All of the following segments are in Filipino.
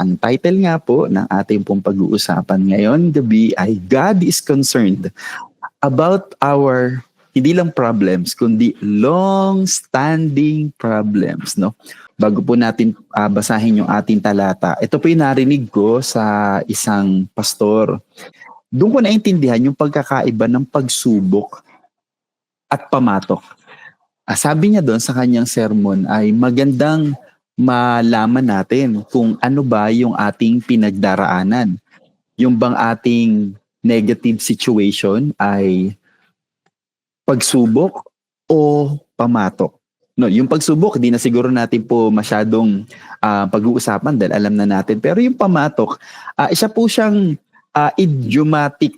Ang title nga po ng ating pong pag-uusapan ngayon gabi ay God is concerned about our hindi lang problems kundi long-standing problems no? Bago po natin ah, basahin yung ating talata ito po yung narinig ko sa isang pastor. Doon ko naintindihan yung pagkakaiba ng pagsubok at pamatok. Ah, sabi niya doon sa kanyang sermon ay magandang malaman natin kung ano ba yung ating pinagdaraanan. Yung bang ating negative situation ay pagsubok o pamatok. No, yung pagsubok, di na siguro natin po masyadong ah, pag-uusapan dahil alam na natin. Pero yung pamatok, ah, isa po siyang ah, idiomatic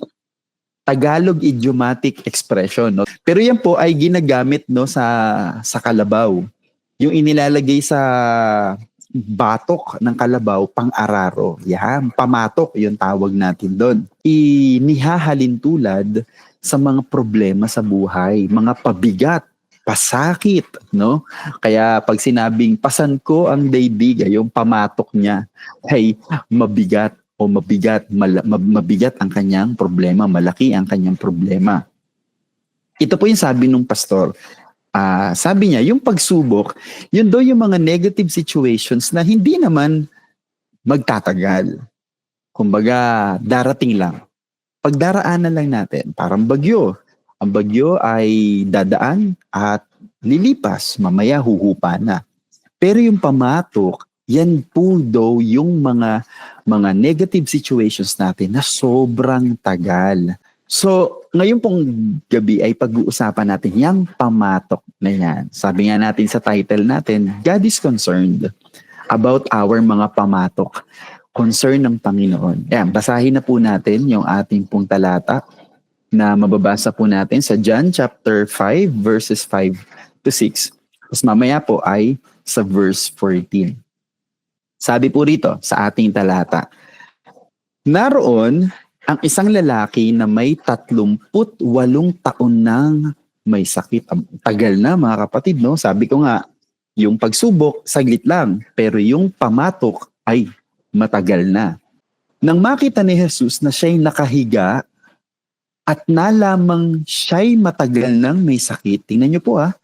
Tagalog idiomatic expression no pero yan po ay ginagamit no sa sa kalabaw yung inilalagay sa batok ng kalabaw pang-araro yan pamatok yung tawag natin doon inihahalin tulad sa mga problema sa buhay mga pabigat pasakit no kaya pag sinabing pasan ko ang daigdig ay yung pamatok niya ay mabigat o mabigat, mal- mab- mabigat ang kanyang problema, malaki ang kanyang problema. Ito po yung sabi nung pastor. Ah, sabi niya, yung pagsubok, yun daw yung mga negative situations na hindi naman magtatagal. Kumbaga, darating lang. Pagdaraanan lang natin, parang bagyo. Ang bagyo ay dadaan at lilipas, mamaya huhupa na. Pero yung pamatok, yan po daw yung mga mga negative situations natin na sobrang tagal. So, ngayon pong gabi ay pag-uusapan natin yung pamatok na yan. Sabi nga natin sa title natin, God is concerned about our mga pamatok. Concern ng Panginoon. Yan, basahin na po natin yung ating pong talata na mababasa po natin sa John chapter 5 verses 5 to 6. Tapos mamaya po ay sa verse 14. Sabi po rito sa ating talata, Naroon ang isang lalaki na may 38 taon nang may sakit. Tagal na mga kapatid, no? Sabi ko nga, yung pagsubok, saglit lang. Pero yung pamatok ay matagal na. Nang makita ni Jesus na siya'y nakahiga at nalamang siya'y matagal nang may sakit, tingnan niyo po ah,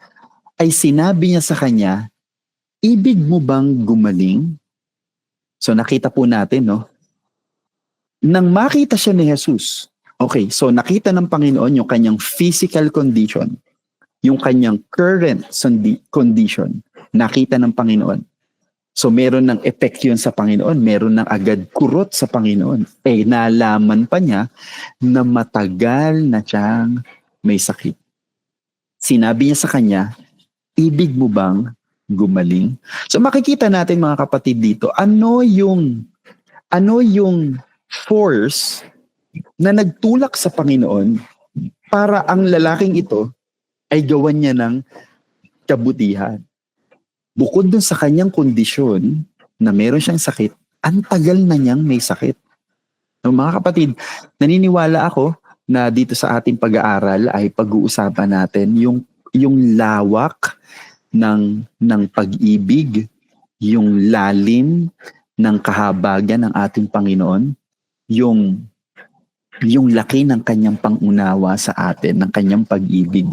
ay sinabi niya sa kanya, ibig mo bang gumaling? So nakita po natin, no? Nang makita siya ni Jesus, okay, so nakita ng Panginoon yung kanyang physical condition, yung kanyang current condition, nakita ng Panginoon. So meron ng effect yun sa Panginoon, meron ng agad kurot sa Panginoon. Eh, nalaman pa niya na matagal na siyang may sakit. Sinabi niya sa kanya, ibig mo bang gumaling? So makikita natin mga kapatid dito, ano yung ano yung force na nagtulak sa Panginoon para ang lalaking ito ay gawan niya ng kabutihan. Bukod dun sa kanyang kondisyon na meron siyang sakit, ang tagal na niyang may sakit. No, mga kapatid, naniniwala ako na dito sa ating pag-aaral ay pag-uusapan natin yung yung lawak ng ng pag-ibig, yung lalim ng kahabagan ng ating Panginoon, yung yung laki ng kanyang pangunawa sa atin, ng kanyang pag-ibig.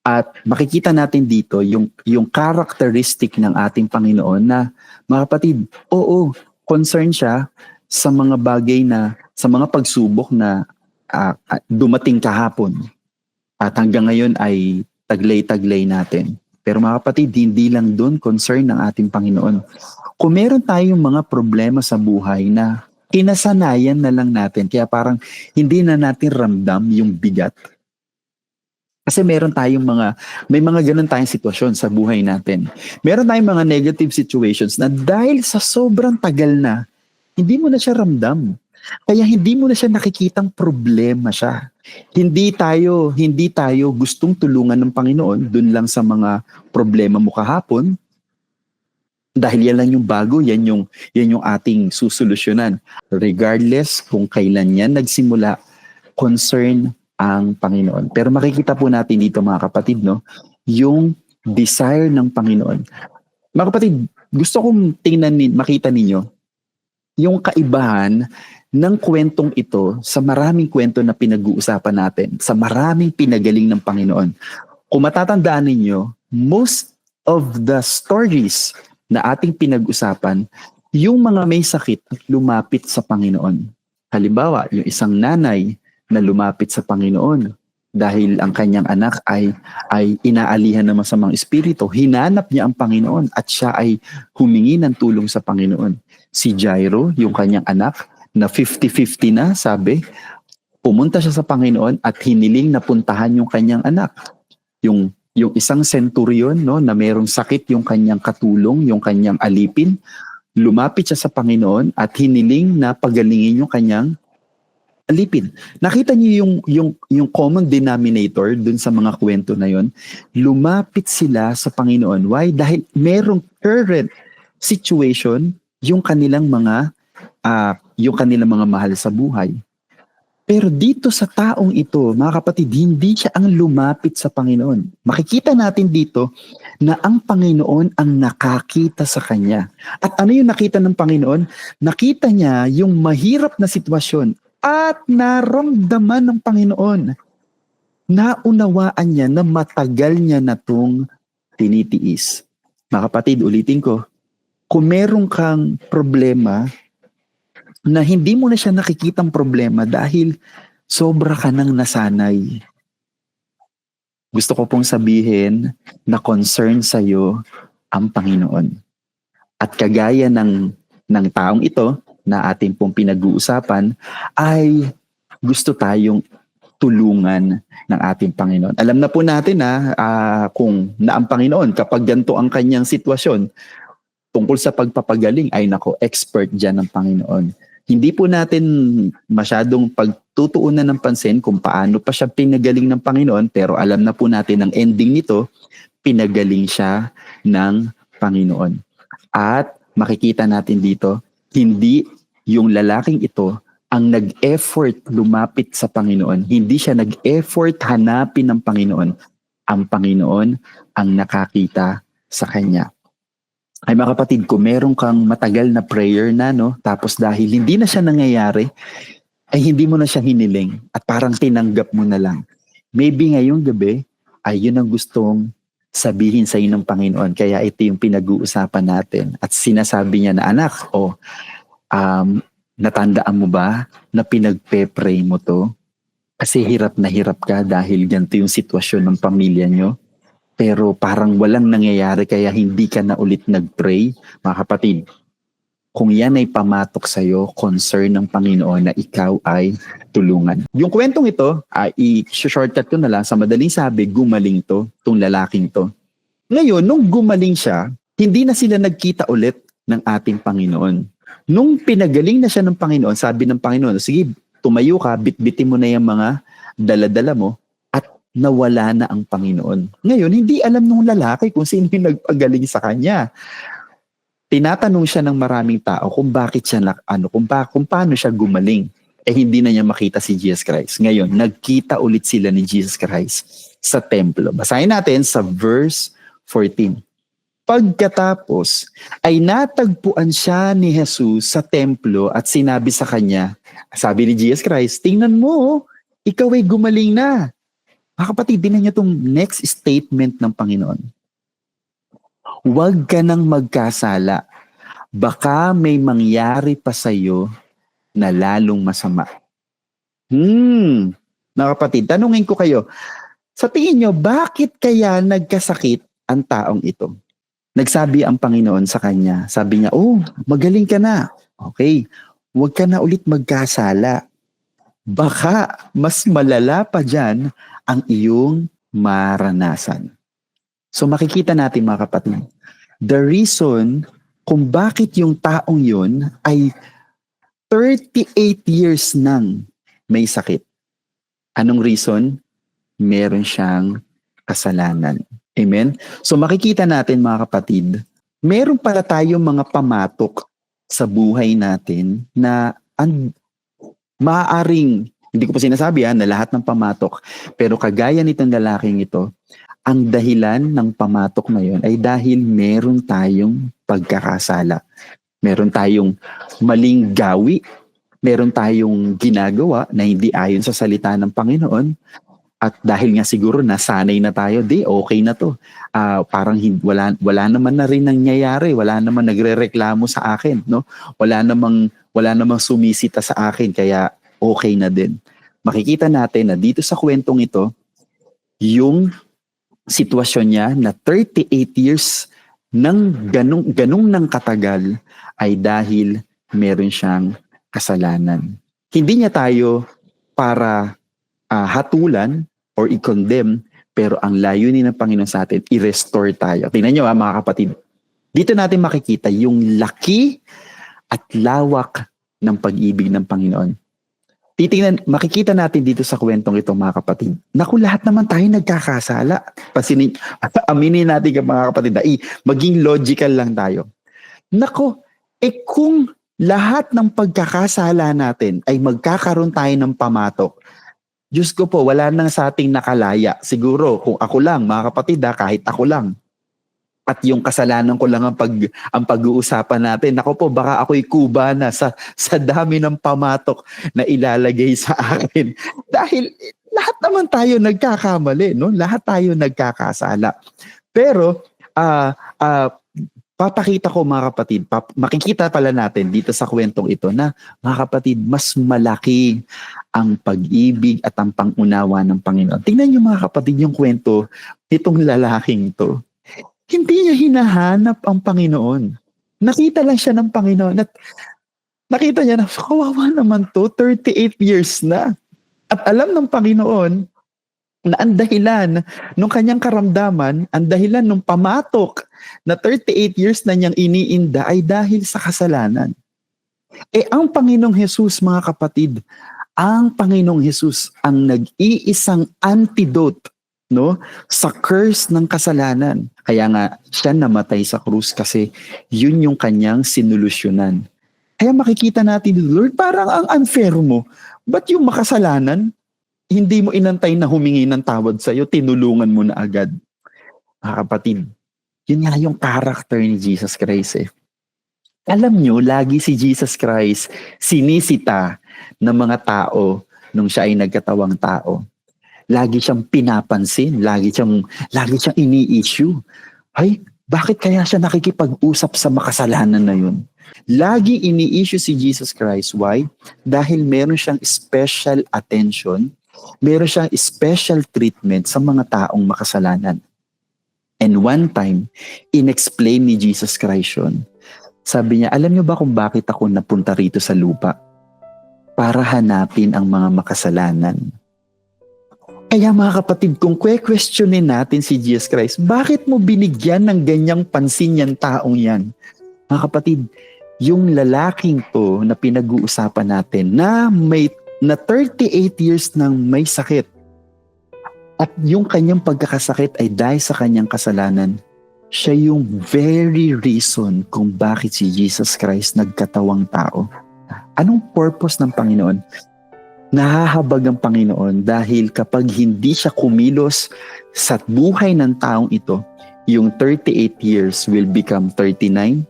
At makikita natin dito yung yung characteristic ng ating Panginoon na mga kapatid, oo, concern siya sa mga bagay na sa mga pagsubok na ah, dumating kahapon. At hanggang ngayon ay taglay-taglay natin. Pero mga kapatid, hindi lang doon concern ng ating Panginoon. Kung meron tayong mga problema sa buhay na kinasanayan na lang natin, kaya parang hindi na natin ramdam yung bigat. Kasi meron tayong mga, may mga ganun tayong sitwasyon sa buhay natin. Meron tayong mga negative situations na dahil sa sobrang tagal na, hindi mo na siya ramdam. Kaya hindi mo na siya nakikitang problema siya. Hindi tayo, hindi tayo gustong tulungan ng Panginoon dun lang sa mga problema mo kahapon. Dahil yan lang yung bago, yan yung, yan yung ating susolusyonan. Regardless kung kailan yan nagsimula, concern ang Panginoon. Pero makikita po natin dito mga kapatid, no, yung desire ng Panginoon. Mga kapatid, gusto kong tingnan, makita ninyo yung kaibahan ng kwentong ito sa maraming kwento na pinag-uusapan natin, sa maraming pinagaling ng Panginoon. Kung matatandaan ninyo, most of the stories na ating pinag-usapan, yung mga may sakit lumapit sa Panginoon. Halimbawa, yung isang nanay na lumapit sa Panginoon dahil ang kanyang anak ay ay inaalihan ng masamang espiritu, hinanap niya ang Panginoon at siya ay humingi ng tulong sa Panginoon. Si Jairo, yung kanyang anak, na 50-50 na, sabi, pumunta siya sa Panginoon at hiniling na puntahan yung kanyang anak. Yung yung isang centurion no na merong sakit yung kanyang katulong, yung kanyang alipin, lumapit siya sa Panginoon at hiniling na pagalingin yung kanyang alipin. Nakita niyo yung yung yung common denominator dun sa mga kwento na yon. Lumapit sila sa Panginoon. Why? Dahil merong current situation yung kanilang mga ah, yung kanilang mga mahal sa buhay. Pero dito sa taong ito, mga kapatid, hindi siya ang lumapit sa Panginoon. Makikita natin dito na ang Panginoon ang nakakita sa kanya. At ano yung nakita ng Panginoon? Nakita niya yung mahirap na sitwasyon at naramdaman ng Panginoon. Naunawaan niya na matagal niya na itong tinitiis. Mga kapatid, ulitin ko, kung meron kang problema na hindi mo na siya nakikitang problema dahil sobra ka nang nasanay. Gusto ko pong sabihin na concern sa iyo ang Panginoon. At kagaya ng, ng taong ito na ating pong pinag-uusapan, ay gusto tayong tulungan ng ating Panginoon. Alam na po natin na ah, kung na ang Panginoon, kapag ganito ang kanyang sitwasyon, tungkol sa pagpapagaling, ay nako, expert dyan ng Panginoon hindi po natin masyadong pagtutuunan ng pansin kung paano pa siya pinagaling ng Panginoon, pero alam na po natin ang ending nito, pinagaling siya ng Panginoon. At makikita natin dito, hindi yung lalaking ito ang nag-effort lumapit sa Panginoon. Hindi siya nag-effort hanapin ng Panginoon. Ang Panginoon ang nakakita sa kanya ay mga kapatid ko, meron kang matagal na prayer na, no? Tapos dahil hindi na siya nangyayari, ay hindi mo na siya hiniling at parang tinanggap mo na lang. Maybe ngayong gabi, ay yun ang gustong sabihin sa inyo ng Panginoon. Kaya ito yung pinag-uusapan natin. At sinasabi niya na, anak, o, oh, um, natandaan mo ba na pinagpe-pray mo to? Kasi hirap na hirap ka dahil ganito yung sitwasyon ng pamilya nyo pero parang walang nangyayari kaya hindi ka na ulit nag-pray, mga kapatid. Kung yan ay pamatok sa iyo, concern ng Panginoon na ikaw ay tulungan. Yung kwentong ito, ay i-shortcut ko na lang sa madaling sabi, gumaling to, tong lalaking to. Ngayon, nung gumaling siya, hindi na sila nagkita ulit ng ating Panginoon. Nung pinagaling na siya ng Panginoon, sabi ng Panginoon, sige, tumayo ka, bitbitin mo na yung mga daladala mo, nawala na ang Panginoon. Ngayon, hindi alam nung lalaki kung sino yung nagpagaling sa kanya. Tinatanong siya ng maraming tao kung bakit siya, ano, kung, pa, kung paano siya gumaling. Eh hindi na niya makita si Jesus Christ. Ngayon, nagkita ulit sila ni Jesus Christ sa templo. Basahin natin sa verse 14. Pagkatapos ay natagpuan siya ni Jesus sa templo at sinabi sa kanya, sabi ni Jesus Christ, tingnan mo, ikaw ay gumaling na mga kapatid, din niyo itong next statement ng Panginoon. Huwag ka nang magkasala. Baka may mangyari pa sa iyo na lalong masama. Hmm, mga kapatid, tanungin ko kayo, sa tingin nyo, bakit kaya nagkasakit ang taong ito? Nagsabi ang Panginoon sa kanya, sabi niya, oh, magaling ka na. Okay, huwag ka na ulit magkasala. Baka mas malala pa dyan ang iyong maranasan. So makikita natin mga kapatid, the reason kung bakit yung taong yun ay 38 years nang may sakit. Anong reason? Meron siyang kasalanan. Amen? So makikita natin mga kapatid, meron pala tayong mga pamatok sa buhay natin na an, maaaring hindi ko pa sinasabi ha, na lahat ng pamatok. Pero kagaya nitong lalaking ito, ang dahilan ng pamatok na yon ay dahil meron tayong pagkakasala. Meron tayong maling gawi, meron tayong ginagawa na hindi ayon sa salita ng Panginoon. At dahil nga siguro nasanay na tayo, di okay na to. Ah, parang wala wala naman na rin nangyayari, wala naman nagrereklamo sa akin, no? Wala namang wala namang sumisita sa akin kaya okay na din. Makikita natin na dito sa kwentong ito, yung sitwasyon niya na 38 years ng ganong ganong ng katagal ay dahil meron siyang kasalanan. Hindi niya tayo para ah, hatulan or i-condemn, pero ang layunin ng Panginoon sa atin, i-restore tayo. Tingnan niyo ha, mga kapatid. Dito natin makikita yung laki at lawak ng pag-ibig ng Panginoon. Titingnan, makikita natin dito sa kwentong ito mga kapatid. Naku, lahat naman tayo nagkakasala. Pasinin, aminin natin mga kapatid na i- maging logical lang tayo. Nako, eh kung lahat ng pagkakasala natin ay magkakaroon tayo ng pamatok, Diyos ko po, wala nang sa ating nakalaya. Siguro, kung ako lang, mga kapatid, ha, kahit ako lang. At yung kasalanan ko lang ang, pag, ang pag-uusapan natin. Ako po, baka ako'y kuba na sa, sa dami ng pamatok na ilalagay sa akin. Dahil lahat naman tayo nagkakamali, no? Lahat tayo nagkakasala. Pero, ah ah papakita ko mga kapatid, pap- makikita pala natin dito sa kwentong ito na mga kapatid, mas malaki ang pag-ibig at ang pangunawa ng Panginoon. Tingnan niyo mga kapatid yung kwento nitong lalaking to. Hindi niya hinahanap ang Panginoon. Nakita lang siya ng Panginoon at nakita niya na kawawa naman to, 38 years na. At alam ng Panginoon na ang dahilan ng kanyang karamdaman, ang dahilan ng pamatok na 38 years na niyang iniinda ay dahil sa kasalanan. Eh ang Panginoong Hesus mga kapatid, ang Panginoong Hesus ang nag-iisang antidote no sa curse ng kasalanan. Kaya nga siya namatay sa krus kasi yun yung kanyang sinulusyonan. Kaya makikita natin, Lord, parang ang unfair mo. Ba't yung makasalanan, hindi mo inantay na humingi ng tawad sa'yo, tinulungan mo na agad. Mga kapatid, yun nga yung character ni Jesus Christ eh. Alam nyo, lagi si Jesus Christ sinisita ng mga tao nung siya ay nagkatawang tao. Lagi siyang pinapansin, lagi siyang, lagi siyang ini-issue. Ay, bakit kaya siya nakikipag-usap sa makasalanan na yun? Lagi ini-issue si Jesus Christ. Why? Dahil meron siyang special attention, meron siyang special treatment sa mga taong makasalanan. And one time, inexplain ni Jesus Christ yun. Sabi niya, alam niyo ba kung bakit ako napunta rito sa lupa? Para hanapin ang mga makasalanan. Kaya mga kapatid, kung kwe-questionin natin si Jesus Christ, bakit mo binigyan ng ganyang pansin yan taong yan? Mga kapatid, yung lalaking to na pinag-uusapan natin na may na 38 years nang may sakit at yung kanyang pagkakasakit ay dahil sa kanyang kasalanan, siya yung very reason kung bakit si Jesus Christ nagkatawang tao. Anong purpose ng Panginoon? Nahahabag ang Panginoon dahil kapag hindi siya kumilos sa buhay ng taong ito, yung 38 years will become 39,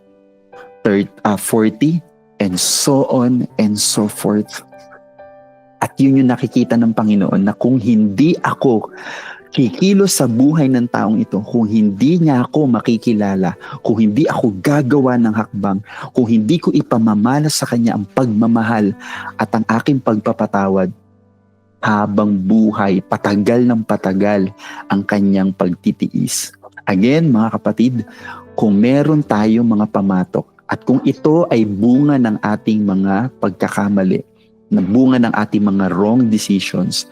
30, ah, 40, and so on and so forth. At yun yung nakikita ng Panginoon na kung hindi ako kikilos sa buhay ng taong ito, kung hindi niya ako makikilala, kung hindi ako gagawa ng hakbang, kung hindi ko ipamamalas sa Kanya ang pagmamahal at ang aking pagpapatawad, habang buhay, patagal ng patagal ang kanyang pagtitiis. Again, mga kapatid, kung meron tayong mga pamatok at kung ito ay bunga ng ating mga pagkakamali, na bunga ng ating mga wrong decisions,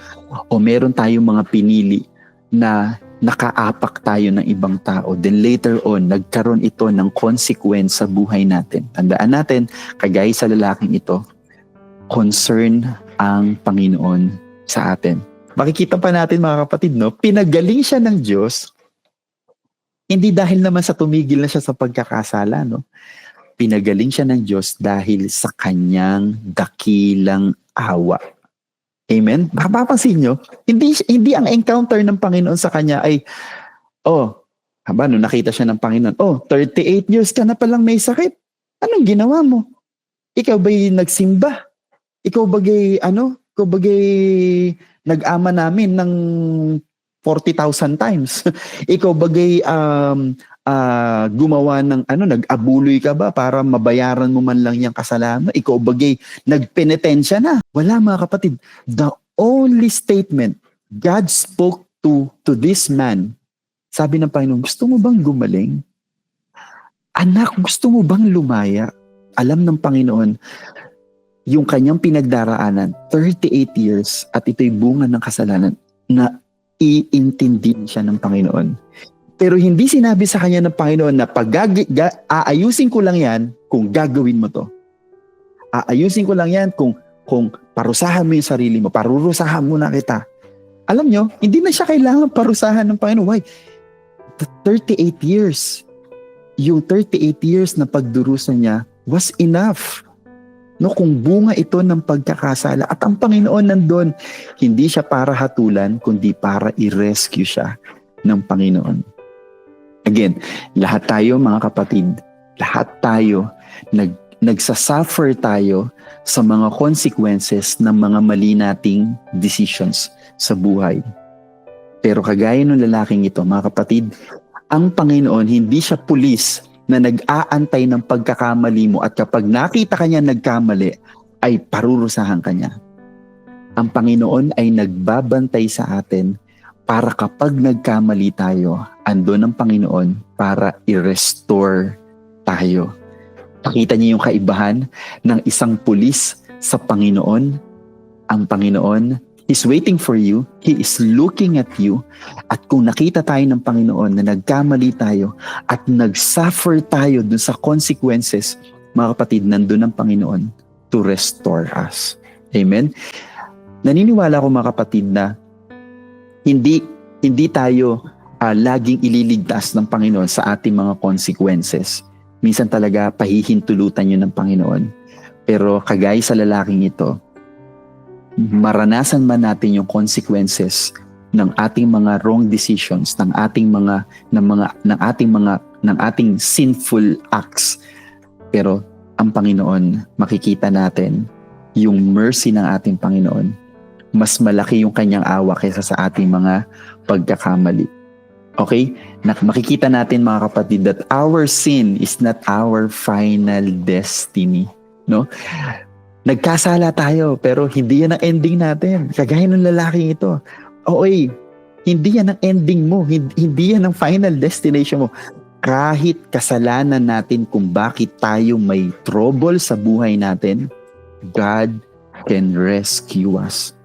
o meron tayong mga pinili na nakaapak tayo ng ibang tao, then later on, nagkaroon ito ng consequence sa buhay natin. Tandaan natin, kagaya sa lalaking ito, concern ang Panginoon sa atin. Makikita pa natin mga kapatid, no? pinagaling siya ng Diyos, hindi dahil naman sa tumigil na siya sa pagkakasala, no? Pinagaling siya ng Diyos dahil sa kanyang dakilang awa. Amen? Mapapansin nyo, hindi, hindi ang encounter ng Panginoon sa kanya ay, oh, haba, no, nakita siya ng Panginoon, oh, 38 years ka na palang may sakit. Anong ginawa mo? Ikaw ba'y nagsimba? Ikaw bagay, ano? Ikaw bagay nag-ama namin ng 40,000 times? Ikaw bagay um, ah, gumawa ng ano, nag-abuloy ka ba para mabayaran mo man lang yung kasalanan? Ikaw bagay nagpenitensya na? Wala mga kapatid. The only statement God spoke to to this man, sabi ng Panginoon, gusto mo bang gumaling? Anak, gusto mo bang lumaya? Alam ng Panginoon, yung kanyang pinagdaraanan, 38 years, at ito'y bunga ng kasalanan, na iintindi siya ng Panginoon. Pero hindi sinabi sa kanya ng Panginoon na pag gag- ga- aayusin ko lang yan kung gagawin mo to. Aayusin ko lang yan kung kung parusahan mo yung sarili mo, parurusahan mo na kita. Alam nyo, hindi na siya kailangan parusahan ng Panginoon. Why? The 38 years, yung 38 years na pagdurusa niya was enough. No, kung bunga ito ng pagkakasala at ang Panginoon nandun, hindi siya para hatulan, kundi para i-rescue siya ng Panginoon. Again, lahat tayo mga kapatid, lahat tayo nag nagsasuffer tayo sa mga consequences ng mga mali nating decisions sa buhay. Pero kagaya ng lalaking ito, mga kapatid, ang Panginoon hindi siya pulis na nag-aantay ng pagkakamali mo at kapag nakita kanya nagkamali, ay parurusahan kanya. Ang Panginoon ay nagbabantay sa atin para kapag nagkamali tayo, andun ang Panginoon para i-restore tayo. Pakita niyo yung kaibahan ng isang pulis sa Panginoon. Ang Panginoon is waiting for you. He is looking at you. At kung nakita tayo ng Panginoon na nagkamali tayo at nag-suffer tayo dun sa consequences, mga kapatid, nandun ang Panginoon to restore us. Amen? Naniniwala ko mga kapatid na hindi hindi tayo ah, laging ililigtas ng Panginoon sa ating mga consequences. Minsan talaga pahihintulutan yun ng Panginoon. Pero kagaya sa lalaking ito, maranasan man natin yung consequences ng ating mga wrong decisions, ng ating mga ng mga ng ating mga ng ating sinful acts. Pero ang Panginoon, makikita natin yung mercy ng ating Panginoon. Mas malaki yung kanyang awa kaysa sa ating mga pagkakamali. Okay? Makikita natin mga kapatid that our sin is not our final destiny. No? Nagkasala tayo pero hindi yan ang ending natin. Kagaya ng lalaking ito. Okay, hindi yan ang ending mo. Hindi, hindi yan ang final destination mo. Kahit kasalanan natin kung bakit tayo may trouble sa buhay natin, God can rescue us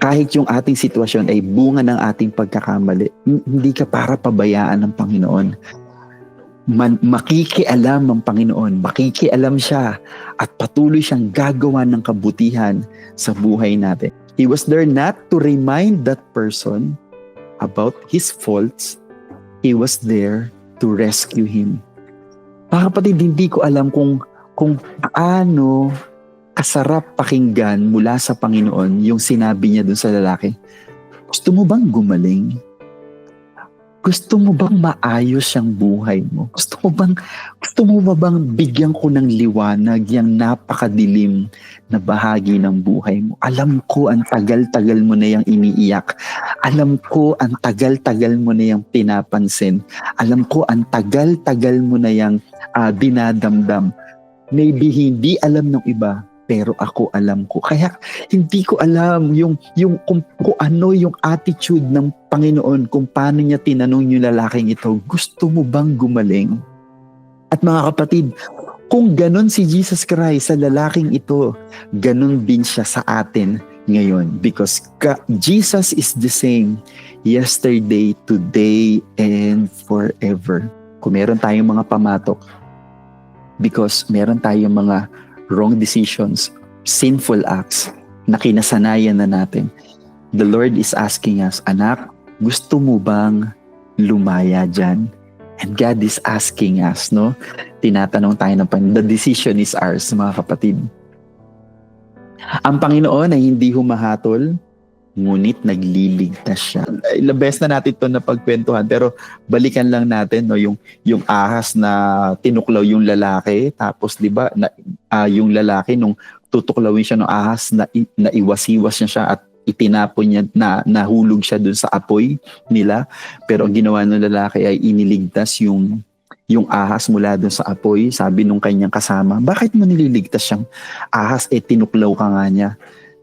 kahit yung ating sitwasyon ay bunga ng ating pagkakamali, hindi ka para pabayaan ng Panginoon. Man, makikialam ang Panginoon, makikialam siya at patuloy siyang gagawa ng kabutihan sa buhay natin. He was there not to remind that person about his faults. He was there to rescue him. Mga kapatid, hindi ko alam kung kung paano kasarap pakinggan mula sa Panginoon yung sinabi niya dun sa lalaki. Gusto mo bang gumaling? Gusto mo bang maayos ang buhay mo? Gusto mo bang gusto mo ba bang bigyan ko ng liwanag yung napakadilim na bahagi ng buhay mo? Alam ko ang tagal-tagal mo na yung iniiyak. Alam ko ang tagal-tagal mo na yung pinapansin. Alam ko ang tagal-tagal mo na yung ah, dinadamdam. Maybe hindi alam ng iba, pero ako alam ko. Kaya hindi ko alam yung yung kung, kung ano yung attitude ng Panginoon kung paano niya tinanong yung lalaking ito, gusto mo bang gumaling? At mga kapatid, kung ganun si Jesus Christ sa lalaking ito, ganun din siya sa atin ngayon because ka- Jesus is the same yesterday, today, and forever. Kung meron tayong mga pamatok, because meron tayong mga wrong decisions, sinful acts na kinasanayan na natin. The Lord is asking us, anak, gusto mo bang lumaya dyan? And God is asking us, no? Tinatanong tayo ng Panginoon. The decision is ours, mga kapatid. Ang Panginoon ay hindi humahatol ngunit nagliligtas siya. The best na natin to na pagkwentuhan pero balikan lang natin no yung yung ahas na tinuklaw yung lalaki tapos 'di ba na, ah, yung lalaki nung tutuklawin siya ng ahas na, na iwasiwas niya siya at itinapon niya na nahulog siya dun sa apoy nila. Pero ang ginawa ng lalaki ay iniligtas yung yung ahas mula dun sa apoy sabi nung kanyang kasama bakit mo nililigtas siyang ahas? Eh tinuklaw ka nga niya.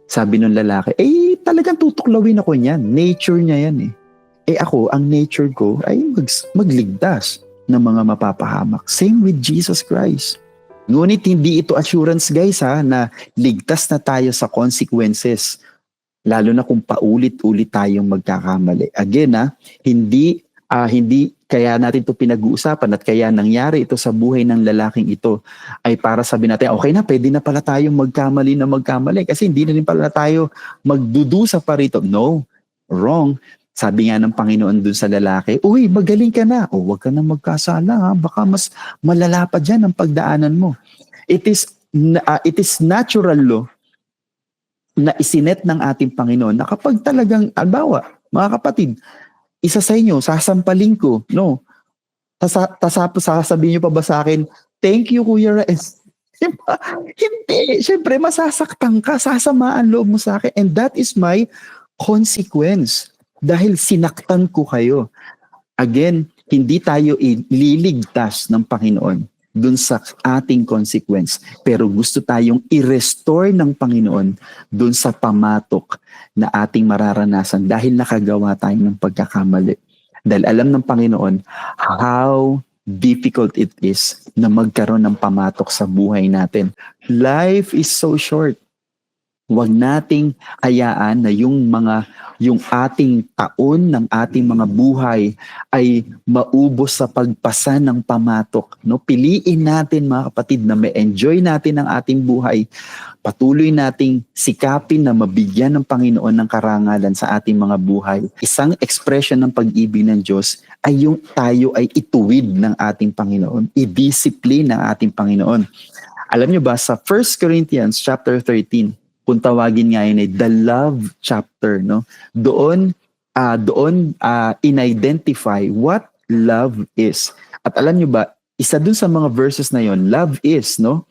Sabi nung lalaki eh talagang tutuklawin ako niyan. Nature niya yan eh. Eh ako ang nature ko ay mag, magligtas ng mga mapapahamak. Same with Jesus Christ ngunit hindi ito assurance guys ha na ligtas na tayo sa consequences lalo na kung paulit-ulit tayong magkakamali. Again ha, hindi ah, hindi kaya natin ito pinag-uusapan at kaya nangyari ito sa buhay ng lalaking ito ay para sabi natin, okay na, pwede na pala tayong magkamali na magkamali kasi hindi na rin pala tayo magdudusa pa rito. No, wrong. Sabi nga ng Panginoon dun sa lalaki, uy, magaling ka na. O, wag ka na magkasala ha. Baka mas malala pa dyan ang pagdaanan mo. It is, ah, it is natural law na isinet ng ating Panginoon na kapag talagang, albawa, mga kapatid, isa sa inyo, sasampalin ko, no? Tasa, sasabihin nyo pa ba sa akin, thank you Kuya Rez. Diba? Hindi. Siyempre, masasaktan ka, sasamaan loob mo sa akin. And that is my consequence. Dahil sinaktan ko kayo. Again, hindi tayo ililigtas ng Panginoon dun sa ating consequence. Pero gusto tayong i-restore ng Panginoon dun sa pamatok na ating mararanasan dahil nakagawa tayo ng pagkakamali. Dahil alam ng Panginoon how difficult it is na magkaroon ng pamatok sa buhay natin. Life is so short. Huwag nating hayaan na yung mga yung ating taon ng ating mga buhay ay maubos sa pagpasa ng pamatok. No? Piliin natin mga kapatid na may enjoy natin ang ating buhay. Patuloy nating sikapin na mabigyan ng Panginoon ng karangalan sa ating mga buhay. Isang expression ng pag-ibig ng Diyos ay yung tayo ay ituwid ng ating Panginoon, i-discipline ng ating Panginoon. Alam nyo ba sa 1 Corinthians chapter 13, kung tawagin nga yun ay the love chapter, no? Doon ah doon ah, in-identify what love is. At alam nyo ba, isa dun sa mga verses na yon, love is, no?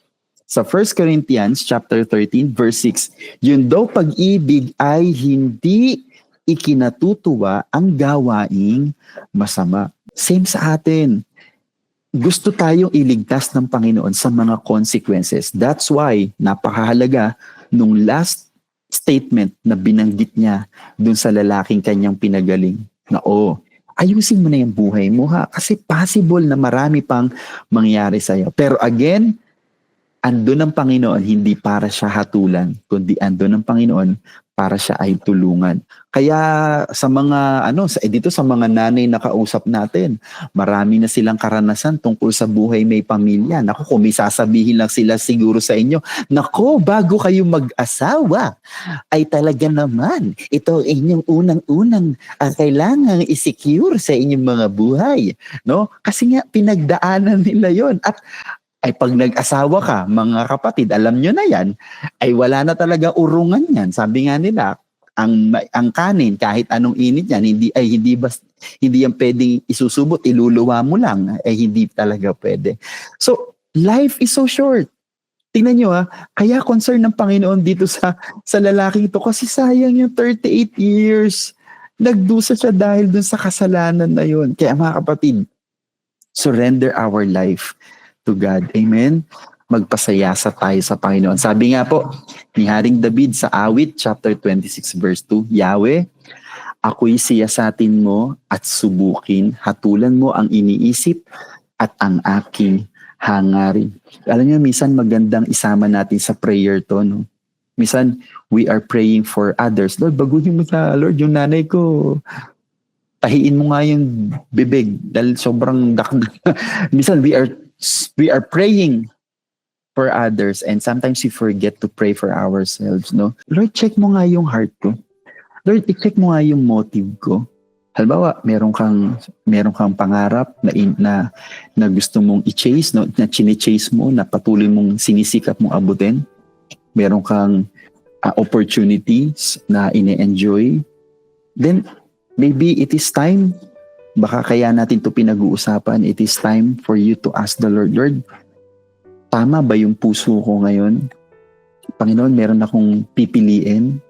Sa 1 Corinthians chapter 13 verse 6, yun daw pag-ibig ay hindi ikinatutuwa ang gawaing masama. Same sa atin. Gusto tayong iligtas ng Panginoon sa mga consequences. That's why napakahalaga nung last statement na binanggit niya dun sa lalaking kanyang pinagaling na oh, ayusin mo na yung buhay mo ha kasi possible na marami pang mangyari sa'yo. Pero again, andun ang Panginoon hindi para siya hatulan, kundi andun ang Panginoon para siya ay tulungan. Kaya sa mga ano sa eh, dito sa mga nanay na kausap natin, marami na silang karanasan tungkol sa buhay may pamilya. Nako, kung may sasabihin lang sila siguro sa inyo, nako, bago kayo mag-asawa, ay talaga naman, ito ang inyong unang-unang uh, kailangang i-secure sa inyong mga buhay. No? Kasi nga, pinagdaanan nila yon At ay pag nag-asawa ka, mga kapatid, alam nyo na yan, ay wala na talaga urungan yan. Sabi nga nila, ang ang kanin kahit anong init yan hindi ay hindi bas hindi yan pwedeng isusubot iluluwa mo lang ay hindi talaga pwede. So life is so short. Tingnan nyo ha kaya concern ng Panginoon dito sa sa lalaki ito kasi sayang yung 38 years. Nagdusa siya dahil dun sa kasalanan na yun. Kaya mga kapatid surrender our life to God amen magpasayasa tayo sa Panginoon. Sabi nga po ni Haring David sa awit chapter 26 verse 2, Yahweh, ako'y siyasatin mo at subukin, hatulan mo ang iniisip at ang aking hangarin. Alam niyo, minsan magandang isama natin sa prayer to, no? Minsan, we are praying for others. Lord, baguhin mo sa Lord, yung nanay ko, tahiin mo nga yung bibig dahil sobrang dakdak. minsan, we are we are praying for others and sometimes we forget to pray for ourselves, no? Lord, check mo nga yung heart ko. Lord, i-check mo nga yung motive ko. Halimbawa, meron kang meron kang pangarap na in, na, na gusto mong i-chase, no? na chine-chase mo, na patuloy mong sinisikap mong abutin. Meron kang uh, opportunities na ine-enjoy, then maybe it is time, baka kaya natin to pinag-uusapan, it is time for you to ask the Lord, Lord, tama ba yung puso ko ngayon? Panginoon, meron akong pipiliin,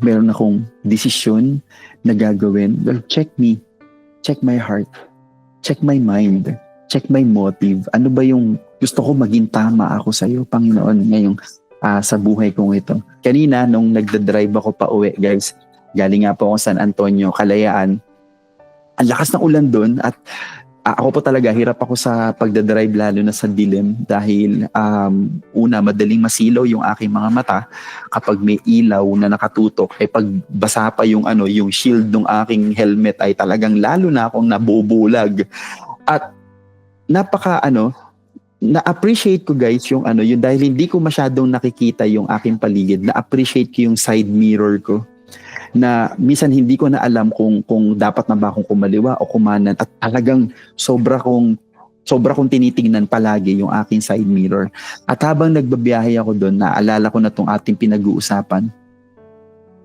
meron akong desisyon na gagawin. Lord, check me, check my heart, check my mind, check my motive. Ano ba yung gusto ko maging tama ako sa iyo, Panginoon, ngayong ah, sa buhay kong ito. Kanina, nung nagda-drive ako pa uwi, guys, galing nga po ako San Antonio, Kalayaan, ang lakas ng ulan doon at ah, ako po talaga, hirap ako sa pagdadrive lalo na sa dilim dahil um, una, madaling masilaw yung aking mga mata kapag may ilaw na nakatutok, eh pag pa yung ano, yung shield ng aking helmet ay talagang lalo na akong nabubulag. At napaka ano, na-appreciate ko guys yung ano, yung dahil hindi ko masyadong nakikita yung aking paligid, na-appreciate ko yung side mirror ko na minsan hindi ko na alam kung kung dapat na ba akong kumaliwa o kumanan at talagang sobra kong sobra kong tinitingnan palagi yung aking side mirror. At habang nagbabiyahe ako doon, naalala ko na tong ating pinag-uusapan.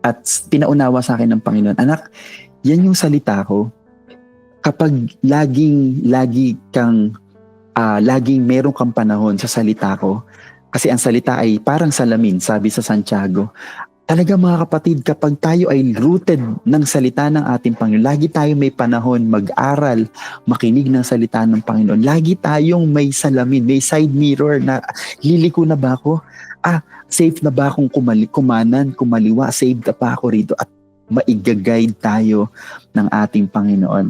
At pinaunawa sa akin ng Panginoon, anak, yan yung salita ko. Kapag laging, lagi kang, ah, laging meron kang panahon sa salita ko, kasi ang salita ay parang salamin, sabi sa Santiago. Talaga mga kapatid, kapag tayo ay rooted ng salita ng ating Panginoon, lagi tayo may panahon mag-aral, makinig ng salita ng Panginoon. Lagi tayong may salamin, may side mirror na liliko na ba ako? Ah, safe na ba akong kumali, kumanan, kumaliwa? Safe na ba ako rito? At maigaguide tayo ng ating Panginoon.